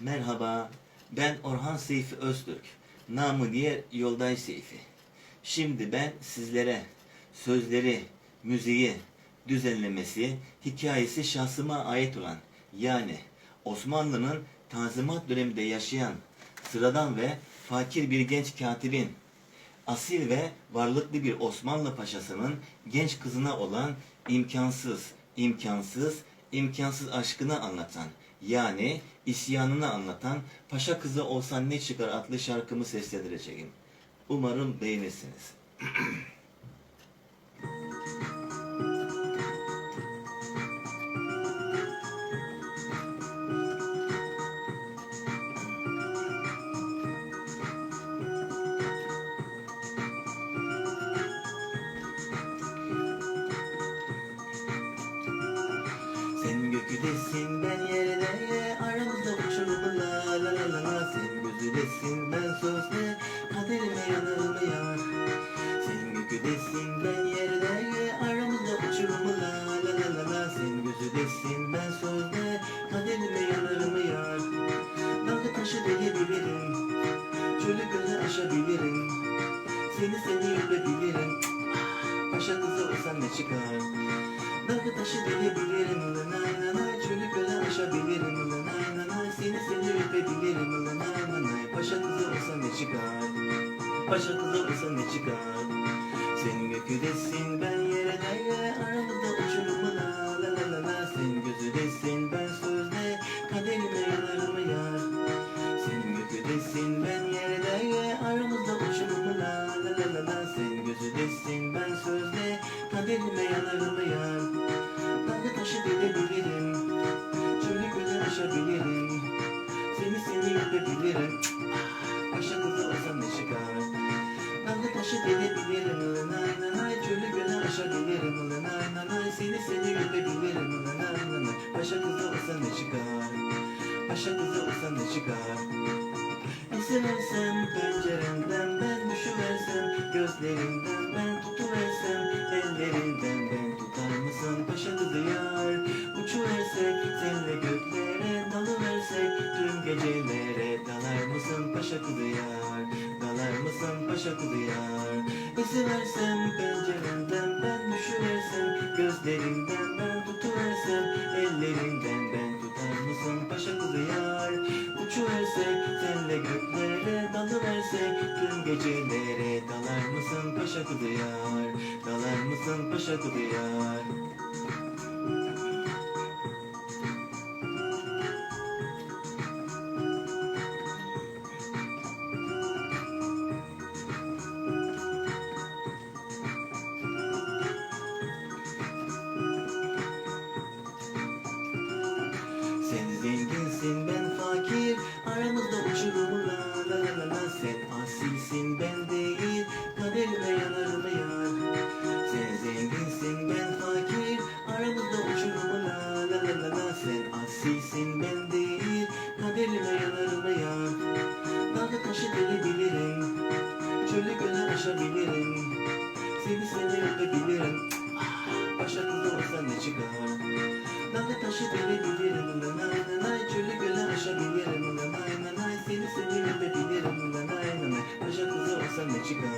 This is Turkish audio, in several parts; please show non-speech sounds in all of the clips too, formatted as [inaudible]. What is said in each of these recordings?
Merhaba, ben Orhan Seyfi Öztürk. Namı diğer Yolday Seyfi. Şimdi ben sizlere sözleri, müziği, düzenlemesi, hikayesi şahsıma ait olan yani Osmanlı'nın Tanzimat döneminde yaşayan sıradan ve fakir bir genç katibin asil ve varlıklı bir Osmanlı paşasının genç kızına olan imkansız, imkansız, imkansız aşkını anlatan yani isyanını anlatan Paşa Kızı Olsan Ne Çıkar adlı şarkımı seslendireceğim. Umarım beğenirsiniz. [clears throat] Sen göküdesin Paşa kızı ne çıkar? Sen göküdesin ben yere daya Aramızda uçurum la la la la la Sen gözüdesin ben sözde Kaderime yanarım yar. Sen göküdesin ben yere daya Aramızda uçurum la la la la la Sen gözüdesin ben sözde Kaderime yanarım yar. Dalga taşı delebilirim Çölü göle aşabilirim Seni seni öpebilirim Nay nay nay Paşa kızı olsam ne çıkar? Paşa kızı olsam ne çıkar? Esiversem penceremden ben düşüversem Gözlerinden ben tutuversem Ellerinden ben tutar mısın? Paşa kızı yar Uçuversek senle göklere dalıversek Tüm gecelere dalar mısın? Paşa kızı yar Dalar mısın paşa kızı yar? Esiversem penceremden ben düşüversem Gözlerinden ben tutuversem Ellerinden ben tutar mısın paşa kızı yar? Uçuversek senle göklere dalıversek Tüm gecelere dalar mısın paşa kızı yar? Dalar mısın paşa kızı yar Seni seni öpebilirim Paşa kızı olsa ne çıkar? Dalga taşı delebilirim ulan ay nay nay Çölü göle aşabilirim. Ulan ay nay nay Seni seni öpebilirim ulan ay nay nay Paşa kızı olsa ne çıkar?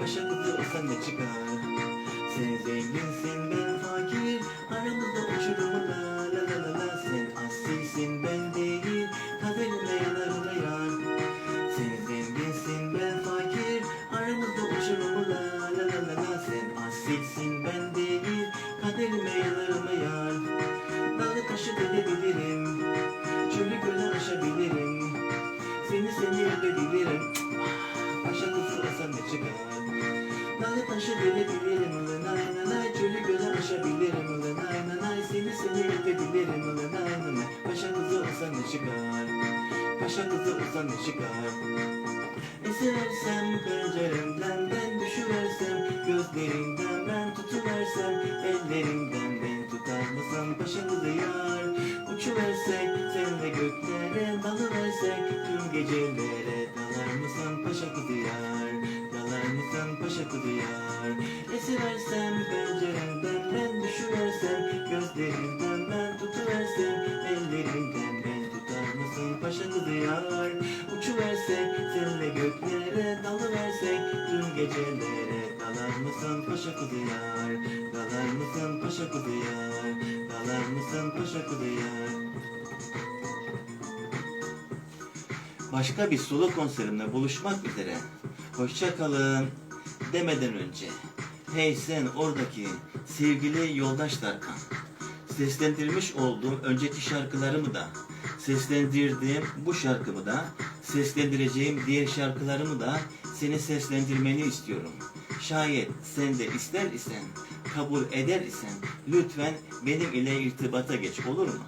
Paşa kızı ne çıkar Kaderime yanarım yar. Dalga taşı delebilirim Çölü göle aşabilirim. Seni seni öpebilirim. Paşa kızı olsam ne çıkar? Dalga taşı delebilirim Ulan ay nay nay Çölü göle aşabilirim. Ulan ay nay nay Seni seni ay nay nay Paşa kızı olsam ne çıkar Paşa kızı ne çıkar Esiversem penceremden ben düşüversem Gözlerinden ben tutuversem Ellerinden ben tutar mısın? Paşa kızı yar Uçuversek senle göklere dalıversek Tüm gecelere dalar mısın? Paşa kızı yar Dalar mısın? Paşa kızı yar. Esiversem penceremden ben düşüversem Gözlerinden paşa kızı yar Uçuversek seninle göklere Dalıversek tüm gecelere Dalar mısın paşa kızı yar Dalar mısın paşa kızı yar Dalar mısın paşa kızı yar Başka bir solo konserimle buluşmak üzere. Hoşça kalın demeden önce. Hey sen oradaki sevgili yoldaş Tarkan. Seslendirmiş olduğum önceki şarkılarımı da, seslendirdiğim bu şarkımı da, seslendireceğim diğer şarkılarımı da seni seslendirmeni istiyorum. Şayet sen de ister isen, kabul eder isen lütfen benim ile irtibata geç olur mu?